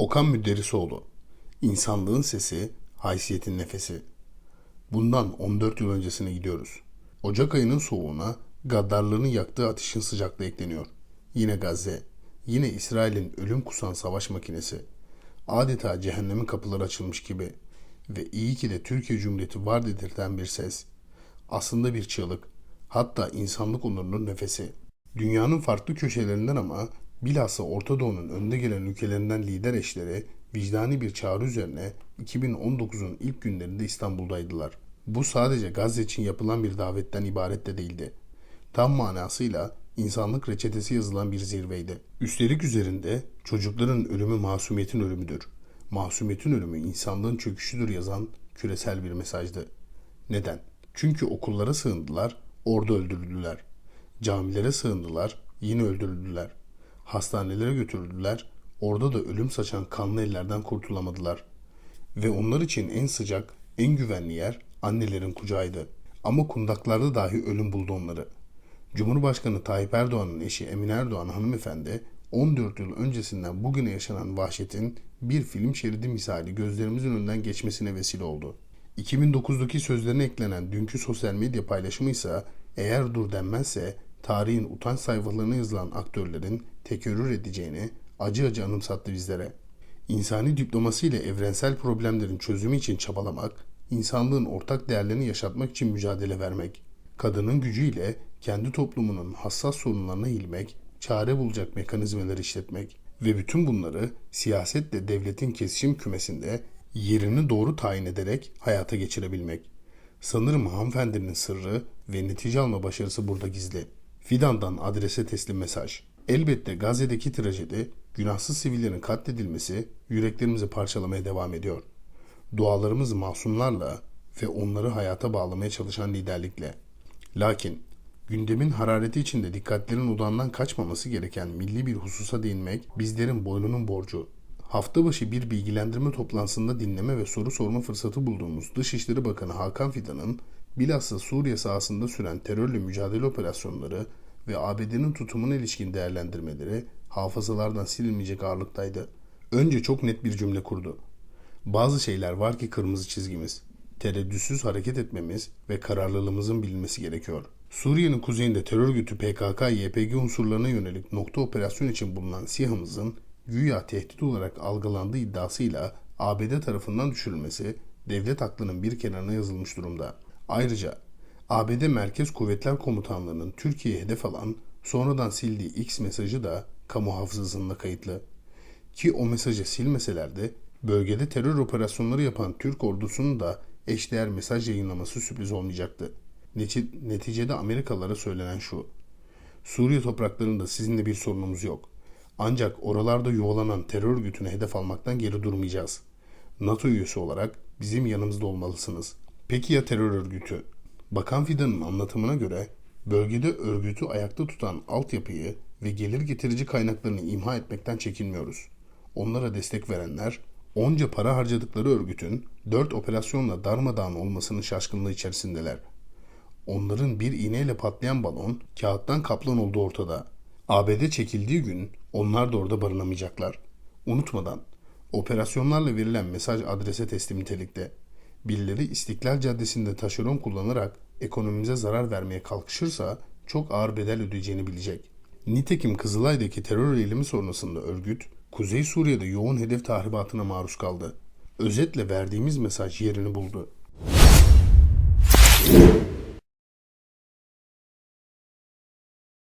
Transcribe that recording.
Okan Müderrisoğlu İnsanlığın sesi, haysiyetin nefesi. Bundan 14 yıl öncesine gidiyoruz. Ocak ayının soğuğuna gaddarlığını yaktığı ateşin sıcaklığı ekleniyor. Yine Gazze, yine İsrail'in ölüm kusan savaş makinesi. Adeta cehennemin kapıları açılmış gibi ve iyi ki de Türkiye Cumhuriyeti var dedirten bir ses. Aslında bir çığlık, hatta insanlık onurunun nefesi. Dünyanın farklı köşelerinden ama bilhassa Orta Doğu'nun önde gelen ülkelerinden lider eşleri vicdani bir çağrı üzerine 2019'un ilk günlerinde İstanbul'daydılar. Bu sadece Gazze için yapılan bir davetten ibaret de değildi. Tam manasıyla insanlık reçetesi yazılan bir zirveydi. Üstelik üzerinde çocukların ölümü masumiyetin ölümüdür. Masumiyetin ölümü insanlığın çöküşüdür yazan küresel bir mesajdı. Neden? Çünkü okullara sığındılar, orada öldürüldüler. Camilere sığındılar, yine öldürüldüler. Hastanelere götürüldüler, orada da ölüm saçan kanlı ellerden kurtulamadılar. Ve onlar için en sıcak, en güvenli yer annelerin kucağıydı. Ama kundaklarda dahi ölüm buldu onları. Cumhurbaşkanı Tayyip Erdoğan'ın eşi Emine Erdoğan hanımefendi 14 yıl öncesinden bugüne yaşanan vahşetin bir film şeridi misali gözlerimizin önünden geçmesine vesile oldu. 2009'daki sözlerine eklenen dünkü sosyal medya paylaşımı ise eğer dur denmezse tarihin utanç sayfalarına yazılan aktörlerin tekerrür edeceğini acı acı anımsattı bizlere. İnsani diplomasi ile evrensel problemlerin çözümü için çabalamak, insanlığın ortak değerlerini yaşatmak için mücadele vermek, kadının gücüyle kendi toplumunun hassas sorunlarına eğilmek, çare bulacak mekanizmalar işletmek ve bütün bunları siyasetle devletin kesişim kümesinde yerini doğru tayin ederek hayata geçirebilmek. Sanırım hanımefendinin sırrı ve netice alma başarısı burada gizli. Fidan'dan adrese teslim mesaj. Elbette Gazze'deki trajedi, günahsız sivillerin katledilmesi yüreklerimizi parçalamaya devam ediyor. Dualarımız masumlarla ve onları hayata bağlamaya çalışan liderlikle. Lakin gündemin harareti içinde dikkatlerin odağından kaçmaması gereken milli bir hususa değinmek bizlerin boynunun borcu. Hafta başı bir bilgilendirme toplantısında dinleme ve soru sorma fırsatı bulduğumuz Dışişleri Bakanı Hakan Fidan'ın bilhassa Suriye sahasında süren terörle mücadele operasyonları ve ABD'nin tutumuna ilişkin değerlendirmeleri hafızalardan silinmeyecek ağırlıktaydı. Önce çok net bir cümle kurdu. Bazı şeyler var ki kırmızı çizgimiz. Tereddütsüz hareket etmemiz ve kararlılığımızın bilinmesi gerekiyor. Suriye'nin kuzeyinde terör örgütü PKK-YPG unsurlarına yönelik nokta operasyon için bulunan SİHA'mızın güya tehdit olarak algılandığı iddiasıyla ABD tarafından düşürülmesi devlet aklının bir kenarına yazılmış durumda. Ayrıca ABD Merkez Kuvvetler Komutanlığı'nın Türkiye'ye hedef alan sonradan sildiği X mesajı da kamu hafızasında kayıtlı. Ki o mesajı silmeseler de bölgede terör operasyonları yapan Türk ordusunun da eşdeğer mesaj yayınlaması sürpriz olmayacaktı. Neti- Neticede Amerikalılara söylenen şu. Suriye topraklarında sizinle bir sorunumuz yok. Ancak oralarda yuvalanan terör örgütüne hedef almaktan geri durmayacağız. NATO üyesi olarak bizim yanımızda olmalısınız. Peki ya terör örgütü? Bakan Fidan'ın anlatımına göre bölgede örgütü ayakta tutan altyapıyı ve gelir getirici kaynaklarını imha etmekten çekinmiyoruz. Onlara destek verenler onca para harcadıkları örgütün dört operasyonla darmadağın olmasının şaşkınlığı içerisindeler. Onların bir iğneyle patlayan balon kağıttan kaplan olduğu ortada. ABD çekildiği gün onlar da orada barınamayacaklar. Unutmadan operasyonlarla verilen mesaj adrese teslim nitelikte birileri İstiklal Caddesi'nde taşeron kullanarak ekonomimize zarar vermeye kalkışırsa çok ağır bedel ödeyeceğini bilecek. Nitekim Kızılay'daki terör eylemi sonrasında örgüt, Kuzey Suriye'de yoğun hedef tahribatına maruz kaldı. Özetle verdiğimiz mesaj yerini buldu.